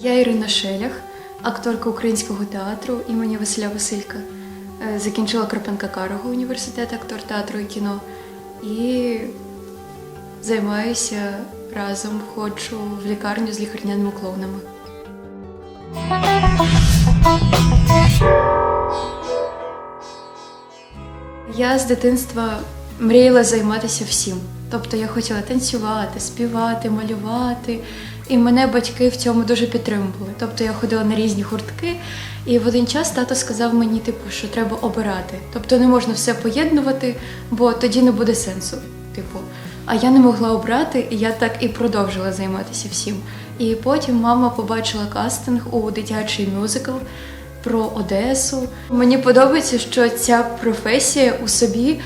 Я Ірина Шелях, акторка українського театру імені Василя Василька. Е, Закінчила Кропенка Карого університет актор театру і кіно. І займаюся разом, ходжу в лікарню з лікарняними клоунами. Я з дитинства мріяла займатися всім. Тобто я хотіла танцювати, співати, малювати. І мене батьки в цьому дуже підтримували. Тобто я ходила на різні гуртки, і в один час тато сказав мені, типу, що треба обирати. Тобто не можна все поєднувати, бо тоді не буде сенсу. Типу, а я не могла обрати, і я так і продовжила займатися всім. І потім мама побачила кастинг у дитячий мюзикл про Одесу. Мені подобається, що ця професія у собі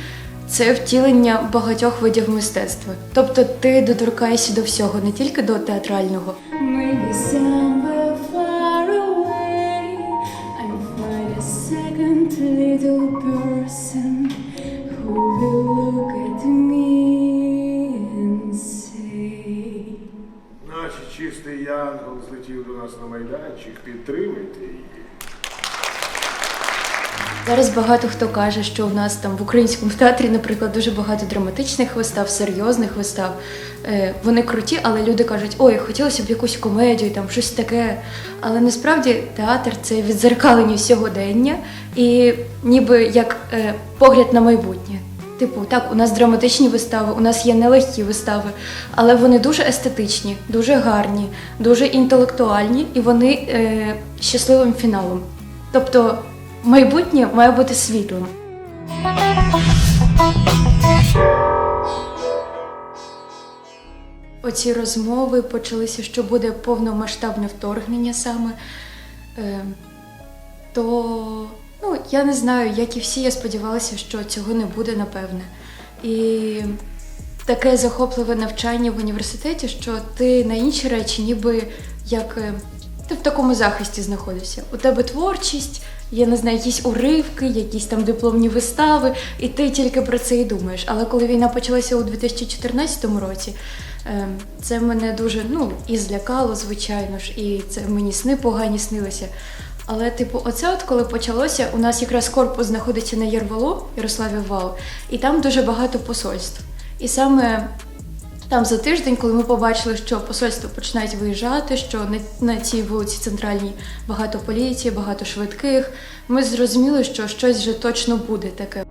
це втілення багатьох видів мистецтва. Тобто ти доторкаєшся до всього, не тільки до театрального. Наче чистий янгол злетів до нас на майданчик, підтримайте. Зараз багато хто каже, що в нас там в українському театрі, наприклад, дуже багато драматичних вистав, серйозних вистав. Е, вони круті, але люди кажуть, ой, хотілося б якусь комедію, там щось таке. Але насправді театр це відзеркалення сьогодення і ніби як е, погляд на майбутнє. Типу, так, у нас драматичні вистави, у нас є нелегкі вистави, але вони дуже естетичні, дуже гарні, дуже інтелектуальні і вони е, щасливим фіналом. Тобто майбутнє має бути світлим. Оці розмови почалися, що буде повномасштабне вторгнення саме. Е, то ну, я не знаю, як і всі, я сподівалася, що цього не буде, напевне. І таке захопливе навчання в університеті, що ти на інші речі, ніби як е, ти в такому захисті знаходишся. У тебе творчість, я не знаю, якісь уривки, якісь там дипломні вистави, і ти тільки про це і думаєш. Але коли війна почалася у 2014 році, е, це мене дуже ну, і злякало, звичайно ж, і це мені сни погані снилися. Але, типу, оце от коли почалося, у нас якраз корпус знаходиться на Єрвало, Ярославі Вал, і там дуже багато посольств. І саме там за тиждень, коли ми побачили, що посольство починають виїжджати, що на, на цій вулиці центральній багато поліції, багато швидких, ми зрозуміли, що щось вже точно буде таке.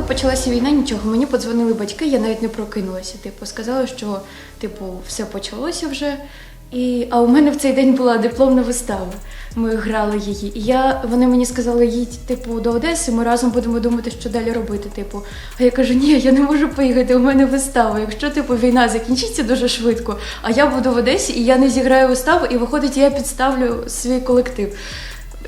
Коли почалася війна, нічого, мені подзвонили батьки, я навіть не прокинулася. Типу, сказали, що типу, все почалося вже. І, а у мене в цей день була дипломна вистава. Ми грали її. І я, вони мені сказали, їдь типу, до Одеси, ми разом будемо думати, що далі робити. Типу. А я кажу, ні, я не можу поїхати, у мене вистава. Якщо типу, війна закінчиться дуже швидко, а я буду в Одесі і я не зіграю виставу, і виходить, я підставлю свій колектив.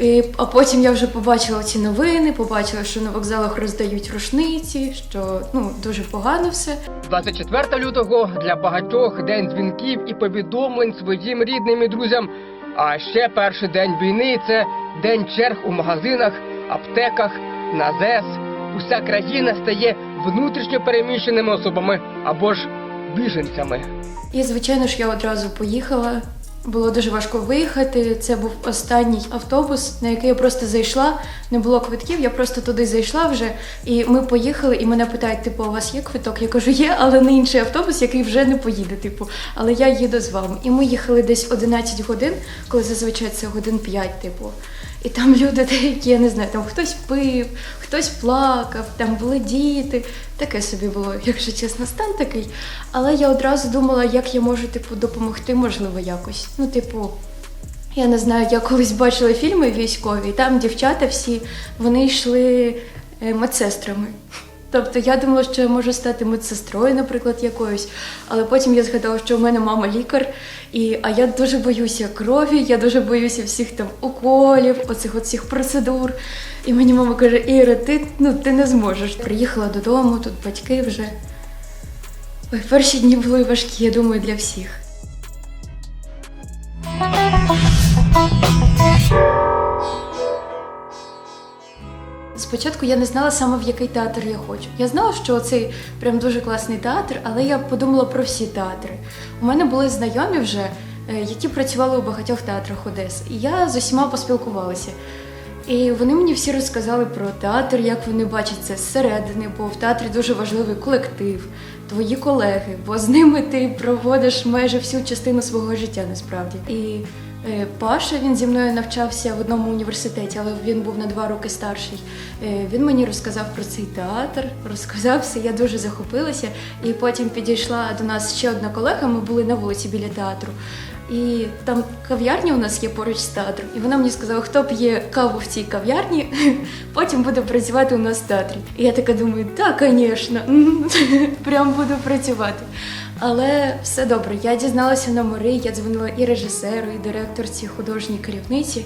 І, а потім я вже побачила ці новини, побачила, що на вокзалах роздають рушниці, що ну дуже погано все. 24 лютого для багатьох день дзвінків і повідомлень своїм рідним і друзям. А ще перший день війни це день черг у магазинах, аптеках, на ЗЕС. Уся країна стає внутрішньо переміщеними особами або ж біженцями. І звичайно ж я одразу поїхала. Було дуже важко виїхати. Це був останній автобус, на який я просто зайшла. Не було квитків, я просто туди зайшла вже. І ми поїхали, і мене питають, типу, у вас є квиток? Я кажу, є, але не інший автобус, який вже не поїде. Типу, але я їду з вами. І ми їхали десь 11 годин, коли зазвичай це годин 5, типу. І там люди деякі, я не знаю, там хтось пив, хтось плакав, там були діти. Таке собі було, якщо чесно, стан такий. Але я одразу думала, як я можу типу, допомогти, можливо, якось. Ну, типу, я не знаю, я колись бачила фільми військові, і там дівчата всі вони йшли е, медсестрами. Тобто я думала, що я можу стати медсестрою, наприклад, якоюсь. Але потім я згадала, що в мене мама лікар, і, а я дуже боюся крові, я дуже боюся всіх там уколів, оцих оцих процедур. І мені мама каже: Іра, ти, ну, ти не зможеш. Приїхала додому, тут батьки вже. Ой, перші дні були важкі, я думаю, для всіх. Спочатку я не знала саме в який театр я хочу. Я знала, що цей прям дуже класний театр, але я подумала про всі театри. У мене були знайомі вже, е, які працювали у багатьох театрах Одеси. І я з усіма поспілкувалася. І вони мені всі розказали про театр, як вони бачать це зсередини, бо в театрі дуже важливий колектив, твої колеги, бо з ними ти проводиш майже всю частину свого життя насправді. І Паша він зі мною навчався в одному університеті, але він був на два роки старший. Е, він мені розказав про цей театр, розказав все, я дуже захопилася. І потім підійшла до нас ще одна колега. Ми були на вулиці біля театру. І там кав'ярня у нас є поруч з театром. І вона мені сказала, хто п'є каву в цій кав'ярні, потім буде працювати у нас в театрі. І я така думаю, так, звісно, прям буду працювати. Але все добре, я дізналася номери, я дзвонила і режисеру, і директорці, художній керівниці.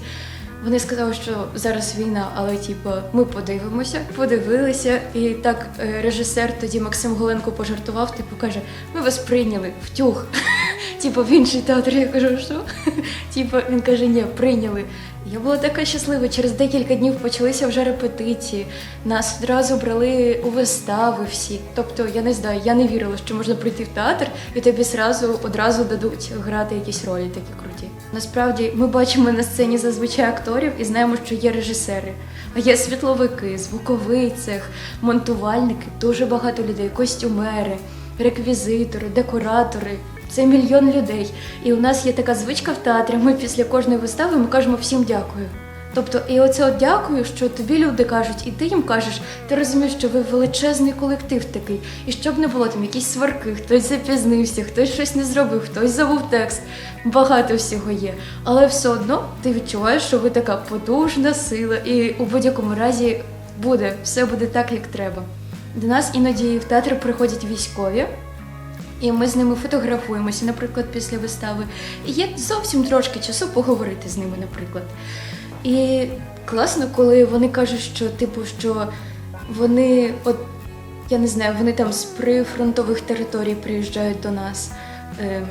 Вони сказали, що зараз війна, але типу, ми подивимося, подивилися. І так е, режисер тоді Максим Голенко пожартував, типу каже: ми вас прийняли втюг. Типу, в інший театр я кажу, що? Типу, він каже, ні, прийняли. Я була така щаслива. Через декілька днів почалися вже репетиції. Нас одразу брали у вистави всі. Тобто, я не знаю, я не вірила, що можна прийти в театр і тобі зразу одразу дадуть грати якісь ролі такі круті. Насправді, ми бачимо на сцені зазвичай акторів і знаємо, що є режисери. А є світловики, звуковий цех, монтувальники, дуже багато людей, костюмери, реквізитори, декоратори. Це мільйон людей. І у нас є така звичка в театрі. Ми після кожної вистави ми кажемо всім дякую. Тобто, і оце от дякую, що тобі люди кажуть, і ти їм кажеш, ти розумієш, що ви величезний колектив такий, і щоб не було там якісь сварки, хтось запізнився, хтось щось не зробив, хтось забув текст. Багато всього є. Але все одно ти відчуваєш, що ви така потужна сила, і у будь-якому разі буде, все буде так, як треба. До нас іноді в театр приходять військові. І ми з ними фотографуємося, наприклад, після вистави. І є зовсім трошки часу поговорити з ними, наприклад. І класно, коли вони кажуть, що типу, що вони, от я не знаю, вони там з прифронтових територій приїжджають до нас. Ем,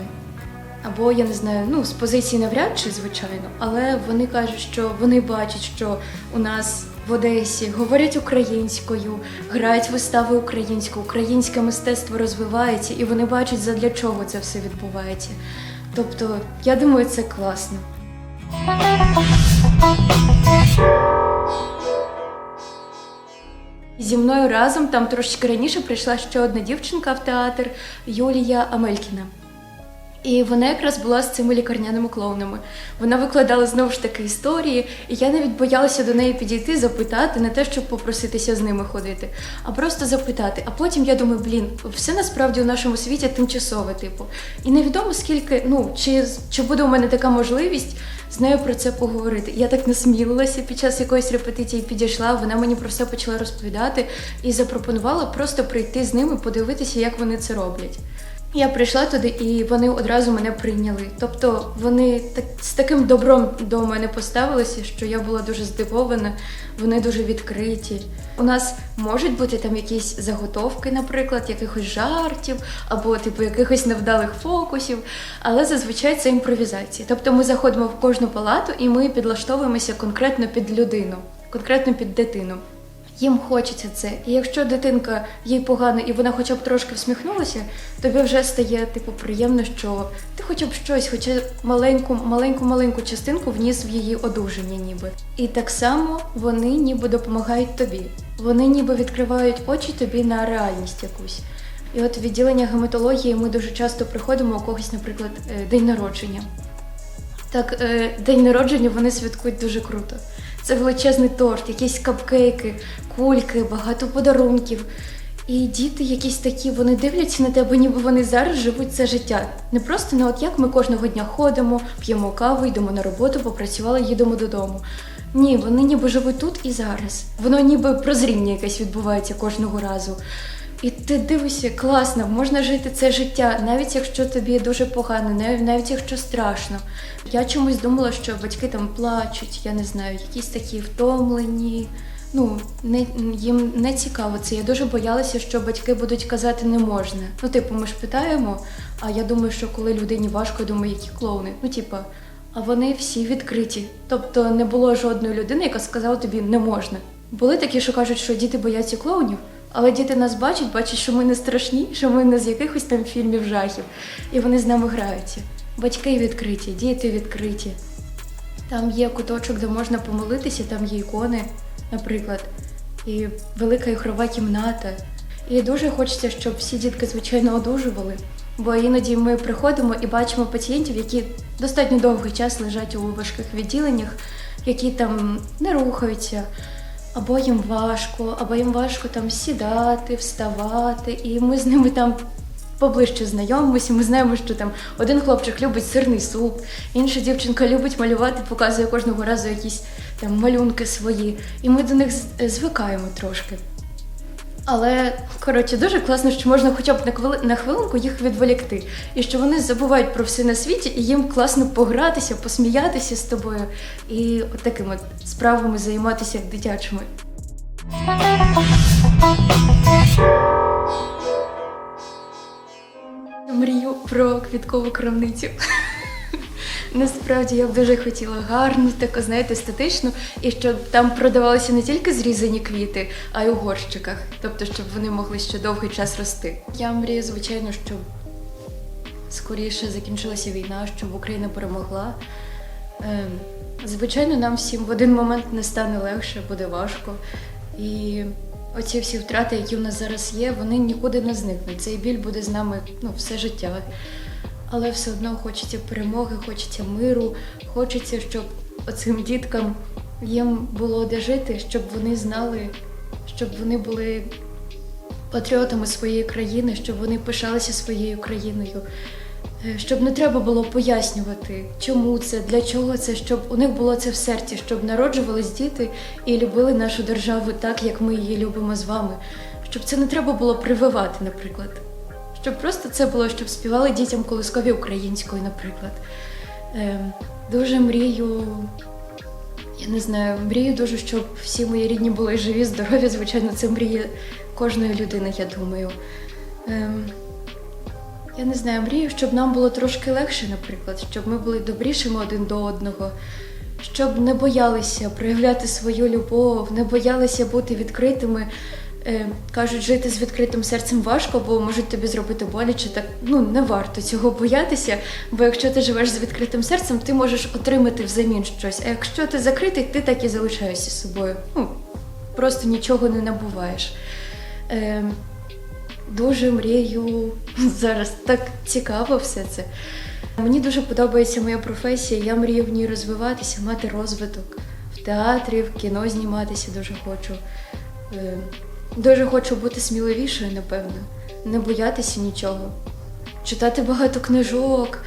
або я не знаю, ну з позиції навряд чи звичайно, але вони кажуть, що вони бачать, що у нас в Одесі говорять українською, грають вистави українською, українське мистецтво розвивається, і вони бачать, задля чого це все відбувається. Тобто, я думаю, це класно. Зі мною разом там трошечки раніше прийшла ще одна дівчинка в театр Юлія Амелькіна. І вона якраз була з цими лікарняними клоунами. Вона викладала знову ж таки історії, і я навіть боялася до неї підійти, запитати, не те, щоб попроситися з ними ходити, а просто запитати. А потім я думаю, блін, все насправді у нашому світі тимчасове, типу. І невідомо скільки, ну чи, чи буде у мене така можливість з нею про це поговорити. Я так насмілилася під час якоїсь репетиції, підійшла, вона мені про все почала розповідати і запропонувала просто прийти з ними, подивитися, як вони це роблять. Я прийшла туди, і вони одразу мене прийняли. Тобто вони так з таким добром до мене поставилися, що я була дуже здивована. Вони дуже відкриті. У нас можуть бути там якісь заготовки, наприклад, якихось жартів або типу якихось невдалих фокусів, але зазвичай це імпровізація. Тобто ми заходимо в кожну палату і ми підлаштовуємося конкретно під людину, конкретно під дитину. Їм хочеться це. І якщо дитинка їй погано і вона хоча б трошки всміхнулася, тобі вже стає типу приємно, що ти хоча б щось, хоча маленьку, маленьку, маленьку частинку вніс в її одужання, ніби. І так само вони ніби допомагають тобі. Вони ніби відкривають очі тобі на реальність якусь. І от відділення гематології ми дуже часто приходимо у когось, наприклад, е, день народження. Так, е, день народження вони святкують дуже круто. Це величезний торт, якісь капкейки, кульки, багато подарунків. І діти якісь такі, вони дивляться на тебе, ніби вони зараз живуть це життя. Не просто не от як ми кожного дня ходимо, п'ємо каву, йдемо на роботу, попрацювали, їдемо додому. Ні, вони ніби живуть тут і зараз. Воно ніби прозріння якесь відбувається кожного разу. І ти дивишся, класно, можна жити це життя, навіть якщо тобі дуже погано, навіть якщо страшно. Я чомусь думала, що батьки там плачуть, я не знаю, якісь такі втомлені. Ну, не, їм не цікаво це. Я дуже боялася, що батьки будуть казати не можна. Ну, типу, ми ж питаємо, а я думаю, що коли людині важко, я думаю, які клоуни. Ну, типа, а вони всі відкриті. Тобто не було жодної людини, яка сказала тобі не можна. Були такі, що кажуть, що діти бояться клоунів, але діти нас бачать, бачать, що ми не страшні, що ми не з якихось там фільмів жахів, і вони з нами граються. Батьки відкриті, діти відкриті. Там є куточок, де можна помолитися, там є ікони, наприклад, і велика ігрова кімната. І дуже хочеться, щоб всі дітки, звичайно, одужували. Бо іноді ми приходимо і бачимо пацієнтів, які достатньо довгий час лежать у важких відділеннях, які там не рухаються, або їм важко, або їм важко там сідати, вставати, і ми з ними там поближче знайомимося. Ми знаємо, що там один хлопчик любить сирний суп, інша дівчинка любить малювати, показує кожного разу якісь там малюнки свої. І ми до них звикаємо трошки. Але коротше, дуже класно, що можна хоча б на хвили... на хвилинку їх відволікти, і що вони забувають про все на світі, і їм класно погратися, посміятися з тобою і от такими справами займатися дитячими. Мрію про квіткову крамницю. Насправді я б дуже хотіла гарну, таку, знаєте, естетичну, і щоб там продавалися не тільки зрізані квіти, а й у горщиках, тобто, щоб вони могли ще довгий час рости. Я мрію, звичайно, щоб скоріше закінчилася війна, щоб Україна перемогла. Ем, Звичайно, нам всім в один момент не стане легше, буде важко. І оці всі втрати, які в нас зараз є, вони нікуди не зникнуть. Цей біль буде з нами ну, все життя. Але все одно хочеться перемоги, хочеться миру, хочеться, щоб оцим діткам їм було де жити, щоб вони знали, щоб вони були патріотами своєї країни, щоб вони пишалися своєю країною. Е, Щоб не треба було пояснювати, чому це, для чого це, щоб у них було це в серці, щоб народжувались діти і любили нашу державу так, як ми її любимо з вами. Щоб це не треба було прививати, наприклад. Щоб просто це було, щоб співали дітям колискові українською, наприклад. Е, дуже мрію, я не знаю, мрію дуже, щоб всі мої рідні були живі, здорові. Звичайно, це мрія кожної людини, я думаю. Ем, я не знаю, мрію, щоб нам було трошки легше, наприклад, щоб ми були добрішими один до одного, щоб не боялися проявляти свою любов, не боялися бути відкритими. Е, кажуть, жити з відкритим серцем важко, бо можуть тобі зробити боляче. Так ну не варто цього боятися. Бо якщо ти живеш з відкритим серцем, ти можеш отримати взамін щось. А якщо ти закритий, ти так і залишаєшся собою. Ну просто нічого не набуваєш. Е, дуже мрію зараз так цікаво все це. Мені дуже подобається моя професія. Я мрію в ній розвиватися, мати розвиток в театрі, в кіно зніматися дуже хочу. Е, Дуже хочу бути сміливішою, напевно, не боятися нічого, читати багато книжок,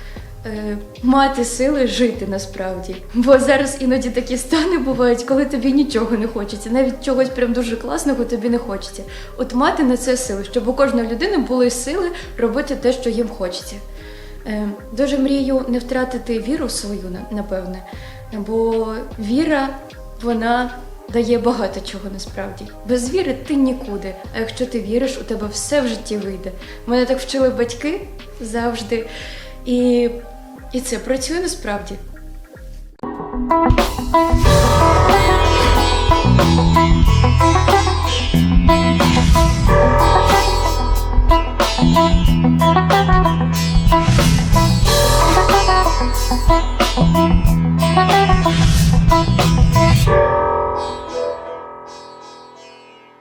е, мати сили жити насправді. Бо зараз іноді такі стани бувають, коли тобі нічого не хочеться, навіть чогось прям дуже класного тобі не хочеться. От мати на це сили, щоб у кожної людини були сили робити те, що їм хочеться. Е, Дуже мрію не втратити віру свою, напевне, бо віра, вона дає багато чого насправді. Без віри ти нікуди. А якщо ти віриш, у тебе все в житті вийде. Мене так вчили батьки завжди. І, І це працює насправді.